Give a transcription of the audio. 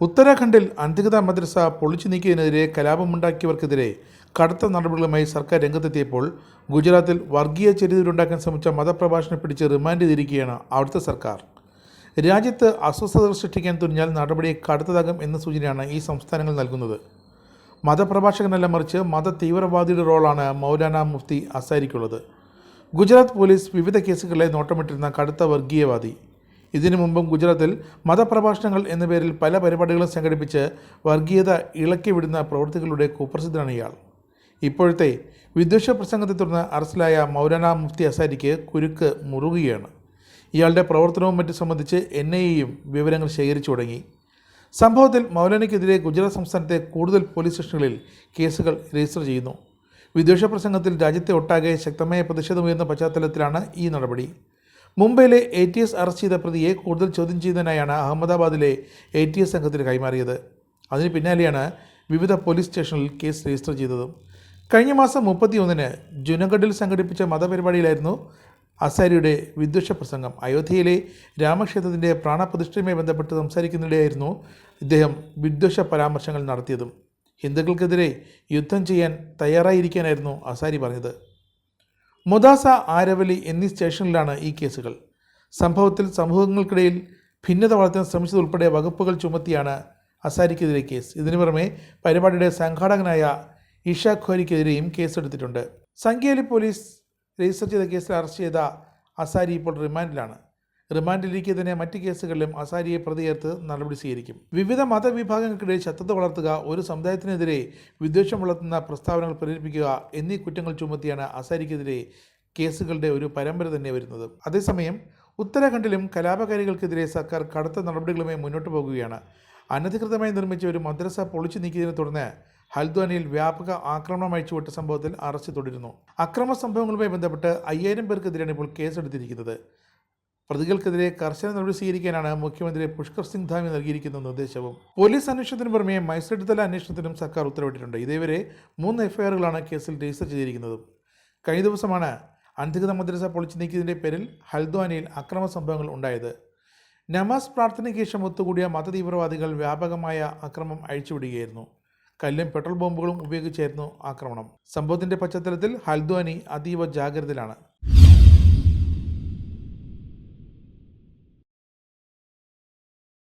ഉത്തരാഖണ്ഡിൽ അന്തികത മദ്രസ പൊളിച്ചു നീക്കിയതിനെതിരെ കലാപമുണ്ടാക്കിയവർക്കെതിരെ കടുത്ത നടപടികളുമായി സർക്കാർ രംഗത്തെത്തിയപ്പോൾ ഗുജറാത്തിൽ വർഗീയ ചരിതരുണ്ടാക്കാൻ ശ്രമിച്ച മതപ്രഭാഷണം പിടിച്ച് റിമാൻഡ് ചെയ്തിരിക്കുകയാണ് അവിടുത്തെ സർക്കാർ. രാജ്യത്ത് അസ്വസ്ഥതകൾ സൃഷ്ടിക്കാൻ തുനിഞ്ഞാൽ നടപടി കടുത്തതാകും എന്ന സൂചനയാണ് ഈ സംസ്ഥാനങ്ങൾ നൽകുന്നത്. മതപ്രഭാഷകനല്ല മറിച്ച് മത തീവ്രവാദിയുടെ റോളാണ് മൗലാന മുഫ്തി അസാരിക്കുള്ളത്. ഗുജറാത്ത് പോലീസ് വിവിധ കേസുകളെ നോട്ടമിട്ടിരുന്ന കടുത്ത വർഗീയവാദി. ഇതിനു മുമ്പും ഗുജറാത്തിൽ മതപ്രഭാഷണങ്ങൾ എന്ന പേരിൽ പല പരിപാടികളും സംഘടിപ്പിച്ച് വർഗീയത ഇളക്കിവിടുന്ന പ്രവൃത്തികളുടെ കുപ്രസിദ്ധനാണ് ഇയാൾ. ഇപ്പോഴത്തെ വിദ്വേഷ പ്രസംഗത്തെ തുടർന്ന് അറസ്റ്റിലായ മൗലാന മുഫ്തി അസാരിക്ക് കുരുക്ക് മുറുകുകയാണ്. ഇയാളുടെ പ്രവർത്തനവും മറ്റും സംബന്ധിച്ച് എൻ ഐ എയും വിവരങ്ങൾ ശേഖരിച്ചു തുടങ്ങി. സംഭവത്തിൽ മൗലാനയ്ക്കെതിരെ ഗുജറാത്ത് സംസ്ഥാനത്തെ കൂടുതൽ പോലീസ് സ്റ്റേഷനുകളിൽ കേസുകൾ രജിസ്റ്റർ ചെയ്യുന്നു. വിദ്വേഷ പ്രസംഗത്തിൽ രാജ്യത്തെ ഒട്ടാകെ ശക്തമായ പ്രതിഷേധമുയർന്ന പശ്ചാത്തലത്തിലാണ് ഈ നടപടി. മുംബൈയിലെ എ ടി എസ് അറസ്റ്റ് ചെയ്ത പ്രതിയെ കൂടുതൽ ചോദ്യം ചെയ്യുന്നതിനായാണ് അഹമ്മദാബാദിലെ എ ടി എസ് സംഘത്തിന് കൈമാറിയത്. അതിന് പിന്നാലെയാണ് വിവിധ പോലീസ് സ്റ്റേഷനിൽ കേസ് രജിസ്റ്റർ ചെയ്തതും. കഴിഞ്ഞ മാസം മുപ്പത്തിയൊന്നിന് ജുനഗഡിൽ സംഘടിപ്പിച്ച മതപരിപാടിയിലായിരുന്നു അസാരിയുടെ വിദ്വേഷ പ്രസംഗം. അയോധ്യയിലെ രാമക്ഷേത്രത്തിന്റെ പ്രാണപ്രതിഷ്ഠയുമായി ബന്ധപ്പെട്ട് സംസാരിക്കുന്നതിനിടെയായിരുന്നു ഇദ്ദേഹം വിദ്വേഷ പരാമർശങ്ങൾ നടത്തിയതും. ഹിന്ദുക്കൾക്കെതിരെ യുദ്ധം ചെയ്യാൻ തയ്യാറായിരിക്കാനായിരുന്നു അസാരി പറഞ്ഞത്. മൊദാസ ആരവലി എന്നീ സ്റ്റേഷനിലാണ് ഈ കേസുകൾ. സംഭവത്തിൽ സമൂഹങ്ങൾക്കിടയിൽ ഭിന്നത വളർത്താൻ ശ്രമിച്ചതുൾപ്പെടെ വകുപ്പുകൾ ചുമത്തിയാണ് അസാരിക്കെതിരെ കേസ്. ഇതിനു പുറമെ പരിപാടിയുടെ സംഘാടകനായ ഇഷ ഖോരിക്കെതിരെയും കേസെടുത്തിട്ടുണ്ട്. സംഖ്യയിലെ പോലീസ് രജിസ്റ്റർ ചെയ്ത കേസിൽ അറസ്റ്റ് ചെയ്ത അസാരി ഇപ്പോൾ റിമാൻഡിലാണ്. റിമാൻഡിലിരിക്കെ തന്നെ മറ്റ് കേസുകളിലും അസാരിയെ പ്രതിയേർത്ത് നടപടി സ്വീകരിക്കും. വിവിധ മതവിഭാഗങ്ങൾക്കിടയിൽ ശത്രുത വളർത്തുക ഒരു സമുദായത്തിനെതിരെ വിദ്വേഷം വളർത്തുന്ന പ്രസ്താവനകൾ പ്രേരിപ്പിക്കുക എന്നീ കുറ്റങ്ങൾ ചുമത്തിയാണ് അസാരിക്കെതിരെ കേസുകളുടെ ഒരു പരമ്പര തന്നെ വരുന്നത്. അതേസമയം ഉത്തരാഖണ്ഡിലും കലാപകാരികൾക്കെതിരെ സർക്കാർ കടുത്ത നടപടികളുമായി മുന്നോട്ട് പോകുകയാണ്. അനധികൃതമായി നിർമ്മിച്ച ഒരു മദ്രസ പൊളിച്ചു നീക്കിയതിനെ തുടർന്ന് ഹൽദ്വാനിയിൽ വ്യാപക ആക്രമണം അഴിച്ചുവിട്ട സംഭവത്തിൽ അറസ്റ്റ് തുടരുന്നു. അക്രമ സംഭവങ്ങളുമായി ബന്ധപ്പെട്ട് അയ്യായിരം പേർക്കെതിരെയാണ് ഇപ്പോൾ കേസെടുത്തിരിക്കുന്നത്. പ്രതികൾക്കെതിരെ കർശന നടപടി സ്വീകരിക്കാനാണ് മുഖ്യമന്ത്രി പുഷ്കർ സിംഗ് ധാമി നൽകിയിരിക്കുന്ന നിർദ്ദേശവും. പോലീസ് അന്വേഷണത്തിന് പുറമെ മജിസ്ട്രേറ്റ് തല അന്വേഷണത്തിനും സർക്കാർ ഉത്തരവിട്ടിട്ടുണ്ട്. ഇതേവരെ മൂന്ന് എഫ്ഐആറുകളാണ് കേസിൽ രജിസ്റ്റർ ചെയ്തിരിക്കുന്നത്. കഴിഞ്ഞ ദിവസമാണ് അന്ധികൃത മദ്രസ പൊളിച്ചു നീക്കിയതിന്റെ പേരിൽ ഹൽദ്വാനിയിൽ അക്രമ സംഭവങ്ങൾ ഉണ്ടായത്. നമാസ് പ്രാർത്ഥനയ്ക്ക് ശേഷം ഒത്തുകൂടിയ മതതീവ്രവാദികൾ വ്യാപകമായ അക്രമം അഴിച്ചുവിടുകയായിരുന്നു. കല്ലും പെട്രോൾ ബോംബുകളും ഉപയോഗിച്ചായിരുന്നു ആക്രമണം. സംഭവത്തിന്റെ പശ്ചാത്തലത്തിൽ ഹൽദ്വാനി അതീവ ജാഗ്രതയിലാണ്.